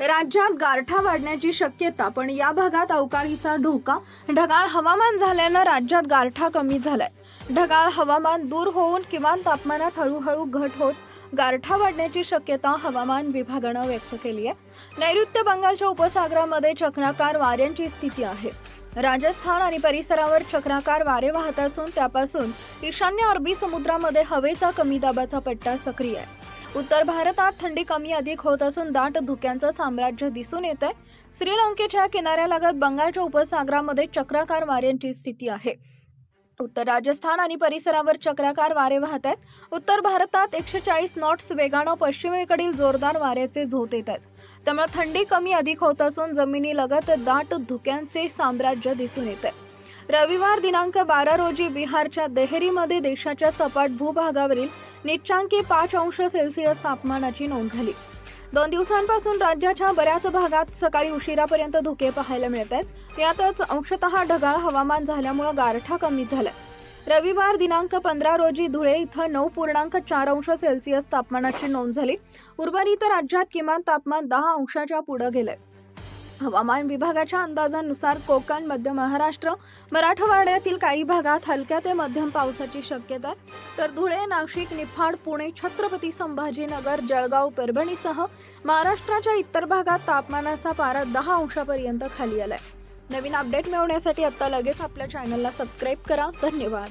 राज्यात गारठा वाढण्याची शक्यता पण या भागात अवकाळीचा धोका. ढगाळ हवामान झाल्यानं राज्यात गारठा कमी झालाय. ढगाळ हवामान दूर होऊन किमान तापमानात हळूहळू घट होत गारठा वाढण्याची शक्यता हवामान विभागानं व्यक्त केली आहे. नैऋत्य बंगालच्या उपसागरामध्ये चक्राकार वाऱ्यांची स्थिती आहे. राजस्थान आणि परिसरावर चक्राकार वारे वाहत असून त्यापासून ईशान्य अरबी समुद्रामध्ये हवेचा कमी दाबाचा पट्टा सक्रिय आहे. उत्तर भारतात थंडी कमी अधिक होत असून दाट धुक्यांचं साम्राज्य दिसून येत आहे श्रीलंकेच्या किनाऱ्यालगत बंगालच्या उपसागरामध्ये चक्राकार वाऱ्यांची स्थिती आहे. उत्तर राजस्थान आणि परिसरावर चक्राकार वारे वाहत आहेत. उत्तर भारतात एकशे चाळीस नॉट्स वेगानं पश्चिमेकडील जोरदार वाऱ्याचे झोत येत आहेत. त्यामुळे थंडी कमी अधिक होत असून जमिनीलगत दाट धुक्यांचे साम्राज्य दिसून येत आहे रविवार दिनांक बारा रोजी बिहारच्या देहरीमध्ये देशाच्या सपाट भूभागावरील निच्चांकी पाच अंश सेल्सिअस तापमानाची नोंद झाली. दोन दिवसांपासून राज्याच्या बऱ्याच भागात सकाळी उशिरापर्यंत धुके पाहायला मिळत आहेत. यातच अंशतः ढगाळ हवामान झाल्यामुळं गारठा कमी झालाय. रविवार दिनांक पंधरा रोजी धुळे इथं नऊ पूर्णांक चार अंश सेल्सिअस तापमानाची नोंद झाली. उर्वरित राज्यात किमान तापमान दहा अंशाच्या पुढे गेलंय. हवामान विभागाच्या अंदाजानुसार कोकण मध्य महाराष्ट्र मराठवाड्यातील काही भागात हलक्या ते मध्यम पावसाची शक्यता आहे. तर धुळे नाशिक निफाड पुणे छत्रपती संभाजीनगर जळगाव परभणीसह महाराष्ट्राच्या इतर भागात तापमानाचा पारा दहा अंशापर्यंत खाली आलाय. नवीन अपडेट मिळवण्यासाठी आता लगेच आपल्या चॅनलला सबस्क्राईब करा. धन्यवाद.